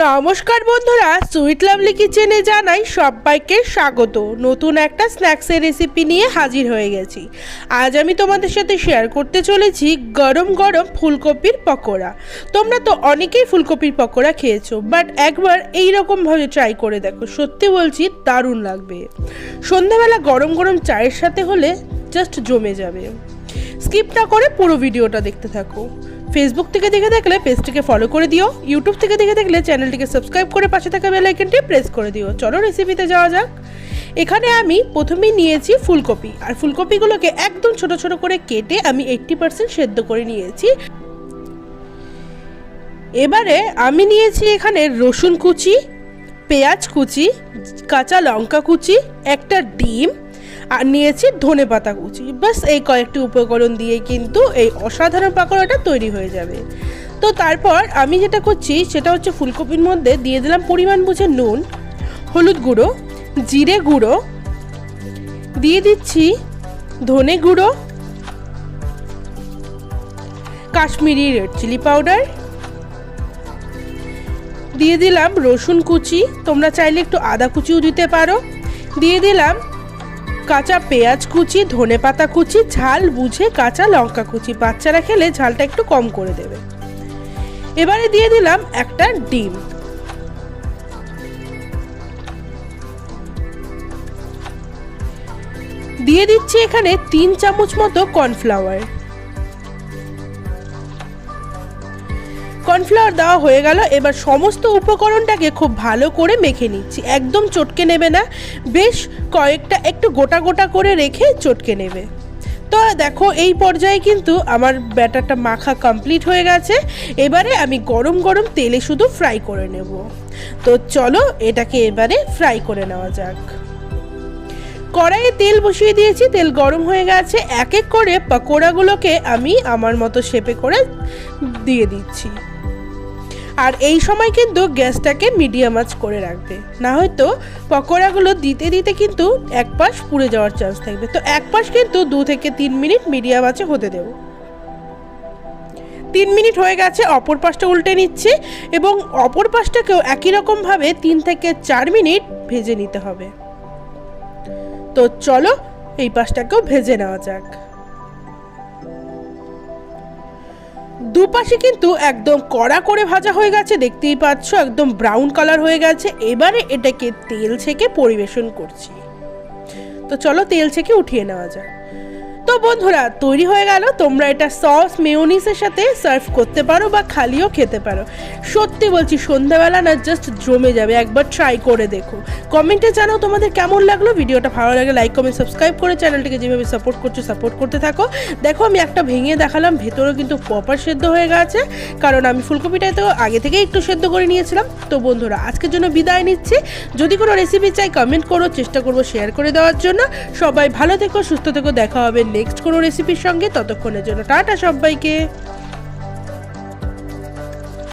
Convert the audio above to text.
নমস্কার বন্ধুরা, sweet lovely কিচেনে জানাই সবাইকে স্বাগত। নতুন একটা স্ন্যাক্সের রেসিপি নিয়ে হাজির হয়ে গেছি। আজ আমি তোমাদের সাথে শেয়ার করতে চলেছি গরম গরম ফুলকপির পকোড়া। তোমরা তো অনেকেই ফুলকপির পকোড়া খেয়েছো বাট একবার এই রকমভাবে ট্রাই করে দেখো, সত্যি বলছি দারুণ লাগবে। সন্ধ্যাবেলা গরম গরম চায়ের সাথে হলে জাস্ট জমে যাবে। স্কিপ না করে পুরো ভিডিওটা দেখতে থাকো। ফেসবুক থেকে দেখে দেখলে পেজটিকে ফলো করে দিও। ইউটিউব থেকে দেখে দেখলে চ্যানেলটিকে সাবস্ক্রাইব করে পাশে থাকা বেল প্রেস করে দিও। চলো রেসিপিতে যাওয়া যাক। এখানে আমি প্রথমেই নিয়েছি ফুলকপি। আর ফুলকপিগুলোকে একদম ছোট ছোট করে কেটে আমি এইট্টি পার্সেন্ট সেদ্ধ করে নিয়েছি। এবারে আমি নিয়েছি এখানে রসুন কুচি, পেঁয়াজ কুচি, কাঁচা লঙ্কা কুচি, একটা ডিম আর নিয়েছি ধনে পাতা কুচি। বাস এই কয়েকটি উপকরণ দিয়ে কিন্তু এই অসাধারণ পাকোড়াটা তৈরি হয়ে যাবে। তো তারপর আমি যেটা করছি, সেটা হচ্ছে ফুলকপির মধ্যে দিয়ে দিলাম পরিমাণ বুঝে নুন, হলুদ গুঁড়ো, জিরে গুঁড়ো, দিয়ে দিচ্ছি ধনে গুঁড়ো, কাশ্মীরি রেড চিলি পাউডার, দিয়ে দিলাম রসুন কুচি, তোমরা চাইলে একটু আদা কুচিও দিতে পারো, দিয়ে দিলাম কাঁচা পেঁয়াজ কুচি, ধনে পাতা কুচি, ঝাল বুঝে কাঁচা লঙ্কা কুচি। বাচ্চারা খেলে ঝালটা একটু কম করে দেবে। এবারে দিয়ে দিলাম একটা ডিম। দিয়ে দিচ্ছি এখানে তিন চামচ মতো কর্নফ্লাওয়ার। কর্নফ্লাওয়ার দেওয়া হয়ে গেল, এবার সমস্ত উপকরণটাকে খুব ভালো করে মেখে নিচ্ছি। একদম চটকে নেবে না, বেশ কয়েকটা একটু গোটা গোটা করে রেখে চটকে নেবে। তো দেখো, এই পর্যায়ে কিন্তু আমার ব্যাটারটা মাখা কমপ্লিট হয়ে গেছে, এবারে আমি গরম গরম তেলে শুধু ফ্রাই করে নেব। তো চলো, এটাকে এবারে ফ্রাই করে নেওয়া যাক। কড়াইয়ে তেল বসিয়ে দিয়েছি, তেল গরম হয়ে গেছে, এক এক করে পকোড়াগুলোকে আমি আমার মতো শেপে করে দিয়ে দিচ্ছি। আর এই সময় কিন্তু গ্যাসটাকে মিডিয়াম আঁচ করে রাখবে। না হয়তো পকোড়াগুলো দিতে দিতে কিন্তু এক পাশ পুড়ে যাওয়ার চান্স থাকবে। তো এক পাশ কিন্তু দু থেকে তিন মিনিট মিডিয়াম আঁচে হতে দেবো। তিন মিনিট হয়ে গেছে, অপর পাশটা উল্টে নিচ্ছি এবং অপর পাশটাকেও একই রকমভাবে তিন থেকে চার মিনিট ভেজে নিতে হবে। তো চলো এই পাশটাকেও ভেজে নেওয়া যাক। দুপাশে কিন্তু একদম কড়া করে ভাজা হয়ে গেছে, দেখতেই পাচ্ছ একদম ব্রাউন কালার হয়ে গেছে। এবারে এটাকে তেল ছেঁকে পরিবেশন করছি। তো চলো তেল ছেঁকে উঠিয়ে নেওয়া যায় তো বন্ধুরা, তৈরি হয়ে গেল। তোমরা এটা সস মেয়োনিসের সাথে সার্ভ করতে পারো বা খালিও খেতে পারো। সত্যি বলছি, সন্ধ্যাবেলা না জাস্ট জমে যাবে। একবার ট্রাই করে দেখো। কমেন্টে জানাও তোমাদের কেমন লাগল। ভিডিওটা ভালো লাগে লাইক কমেন্ট সাবস্ক্রাইব করে চ্যানেলটিকে যেভাবে সাপোর্ট করছ সাপোর্ট করতে থাকো। দেখো, আমি একটা ভেঙে দেখালাম, ভেতরেও কিন্তু প্রপার সেদ্ধ হয়ে গেছে। কারণ আমি ফুলকপিটাই তো আগে থেকে একটু সেদ্ধ করে নিয়েছিলাম। তো বন্ধুরা, আজকের জন্য বিদায় নিচ্ছি। যদি কোনো রেসিপি চাই কমেন্ট করো। চেষ্টা করব শেয়ার করে দেওয়ার জন্য। সবাই ভালো থেকো, সুস্থ থেকো। দেখা হবে নেক্সট কোনো রেসিপির সঙ্গে ততক্ষণের জন্য টাটা সবাইকে।